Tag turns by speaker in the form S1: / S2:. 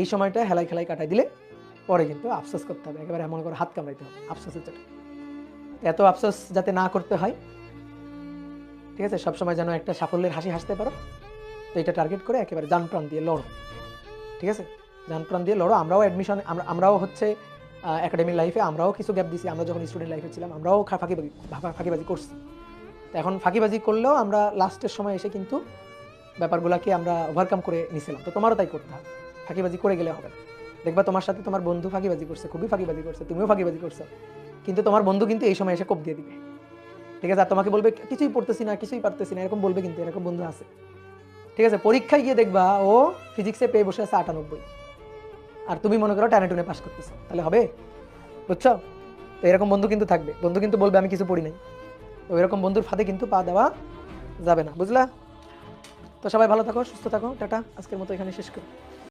S1: এই সময়টা হেলাই খেলাই কাটাই দিলে পরে কিন্তু আফসোস করতে হবে, একেবারে এমন করে হাত কামড়াইতে হবে আফসোসের চোটে এত আফসোস যাতে না করতে হয়, ঠিক আছে? সবসময় যেন একটা সাফল্যের হাসি হাসতে পারো। তো এটা টার্গেট করে একেবারে প্রাণ দিয়ে লড়ো, ঠিক আছে? প্রাণ দিয়ে লড়ো। আমরাও অ্যাডমিশন আমরাও হচ্ছে একাডেমিক লাইফে আমরাও কিছু গ্যাপ দিছি। আমরা যখন স্টুডেন্ট লাইফে ছিলাম, আমরাও ফাঁকিবাজি ফাঁকিবাজি করছি। তো এখন ফাঁকিবাজি করলেও আমরা লাস্টের সময় এসে কিন্তু ব্যাপারগুলোকে আমরা ওভারকাম করে নিছিলাম। তো তোমারও তাই করতে হবে। ফাঁকিবাজি করে গেলে হবে না। দেখবা তোমার সাথে তোমার বন্ধু ফাঁকিবাজি করছে, খুবই ফাঁকিবাজি করছে, তুমিও ফাঁকিবাজি করছ। কিন্তু তোমার বন্ধু কিন্তু এই সময় এসে কোপ দিয়ে দিবে। ঠিক আছে, আর তোমাকে বলবে, কিছুই পড়তেছি না, কিছুই পারতেছি না। এরকম বলবে কিন্তু, এরকম বন্ধু আছে। ঠিক আছে, পরীক্ষায় গিয়ে দেখবা ও ফিজিক্সে পেয়ে বসে আছে আটানব্বই। আর তুমি মনে করো টানে টুনে পাস করতেছো। তাহলে হবে? বুঝছ? তো এরকম বন্ধু কিন্তু থাকবে। বন্ধু কিন্তু বলবে, আমি কিছু পড়ি নাই। তো এরকম বন্ধুর ফাঁদে কিন্তু পা দেওয়া যাবে না। বুঝলা? তো সবাই ভালো থাকো, সুস্থ থাকো। টাটা। আজকের মতো এখানে শেষ করি।